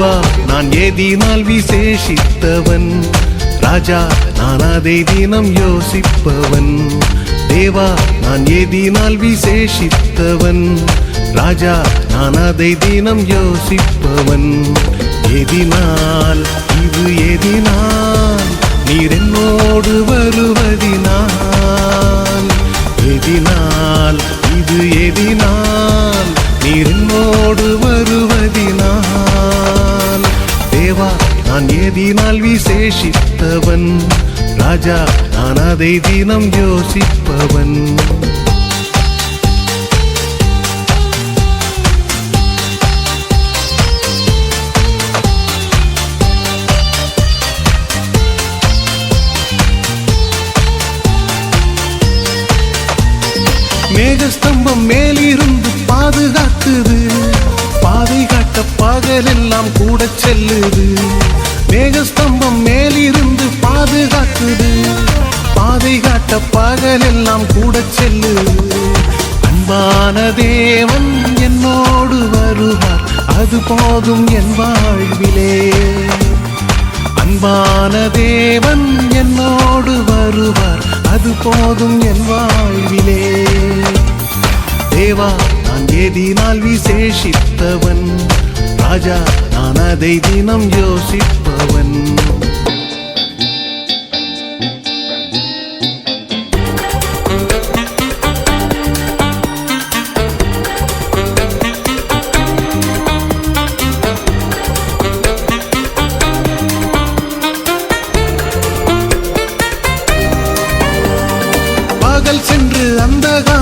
தேவா நான் ஏதினால் விசேஷித்தவன். ராஜா நான் அதை தினம் யோசிப்பவன். தேவா நான் ஏதினால் விசேஷித்தவன். ராஜா நான் அதை தினம் யோசிப்பவன். எதினால் இது எதினால் நீர் என்னோடு வருவதினால். எதினால் இது எதினால் நீர் என்னோடு வருவதினால். தேவா நான் ஏதினால் விசேஷித்தவன். ராஜா நான் அதை தினம் யோசிப்பவன். மேகஸ்தம்பம் மேலிருந்து பாதுகாக்குது. பாதை பகலெல்லாம் கூட செல்லுது. மேகஸ்தம்பம் மேலிருந்து பாதுகாக்குது. பாதை காட்ட பகலெல்லாம் கூட செல்லுது. அன்பான தேவன் என்னோடு வருவார். அது போதும் என் வாழ்விலே. அன்பான தேவன் என்னோடு வருவார். அது போதும் என் வாழ்விலே. தேவா நான் ஏதினால் விசேஷித்தவன். ராஜா நான் அதை தினம் யோசிப்பவன். பகல் சென்று அந்தகாரம்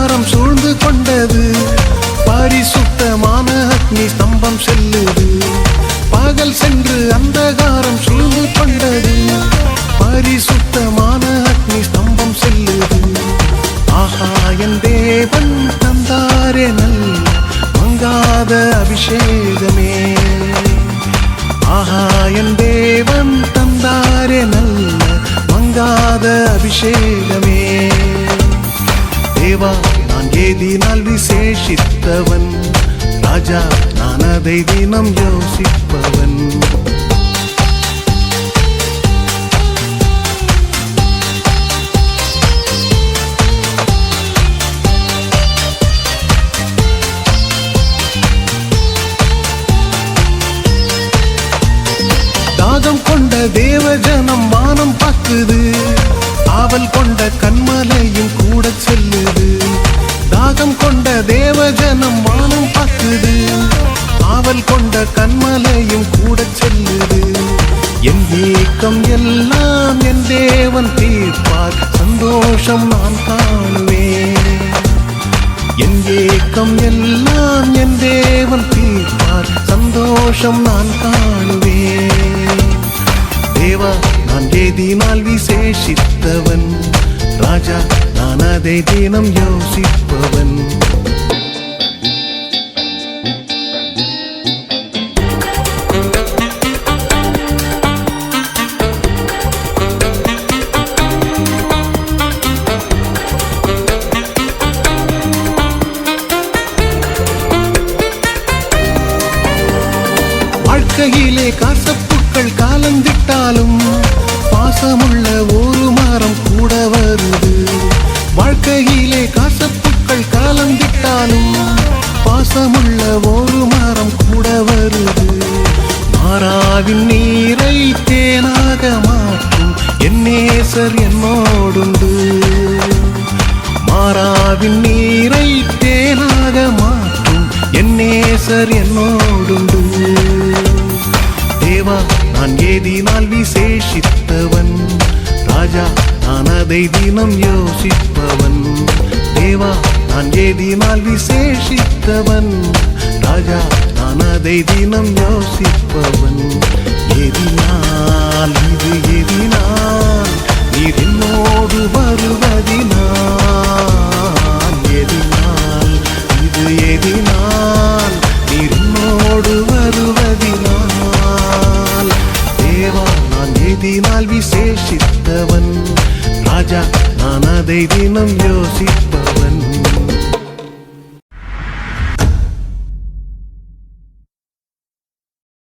பரிசுத்தமான அக்னி ஸ்தம்பம் செல்லுது. ஆஹா என் தேவன் தந்தாரே நல்ல மங்காத அபிஷேகமே. ஆஹா என் தேவன் தந்தாரே நல்ல மங்காத அபிஷேகமே. தேவா நான் ஏதினால் விசேஷித்தவன். ராஜா நான் அதை தினம் யோசிப்பவன். கொண்ட கண்மலையும் கூட செல்லுது. தாகம் கொண்ட தேவஜனம் வானம் பார்க்குது. ஆவல் கொண்ட கண்மலையும் கூட செல்லுது. என் ஏக்கம் எல்லாம் என் தேவன் தீர்ப்பார். சந்தோஷம் நான் காணுவேன். என் ஏக்கம் எல்லாம் என் தேவன் தீர்ப்பார். சந்தோஷம் நான் காணுவேன். நான் விசேஷித்தவன். ராஜா நான் அதை தினம் யோசிப்பவன். வாழ்க்கையிலே காசப்புக்கள் ஆத்மாவின் நீரை தேனாக மாற்றும். என்னேசர் என்னோடுண்டு. தேவா நான் ஏதினால் விசேஷித்தவன். ராஜா நான் அதை தினம் யோசிப்பவன். தேவா நான் ஏதினால் விசேஷித்தவன். ராஜா நான் அதை தினம் யோசிப்பவன். எதினால் இது எதினால் நீர் என்னோடு வருவதினால். எதினால் இது எதினால் நீர் வருவதினால். தேவா நான் எதினால் விசேஷித்தவன். ராஜா நான் அதை தினம் யோசிப்பவன்.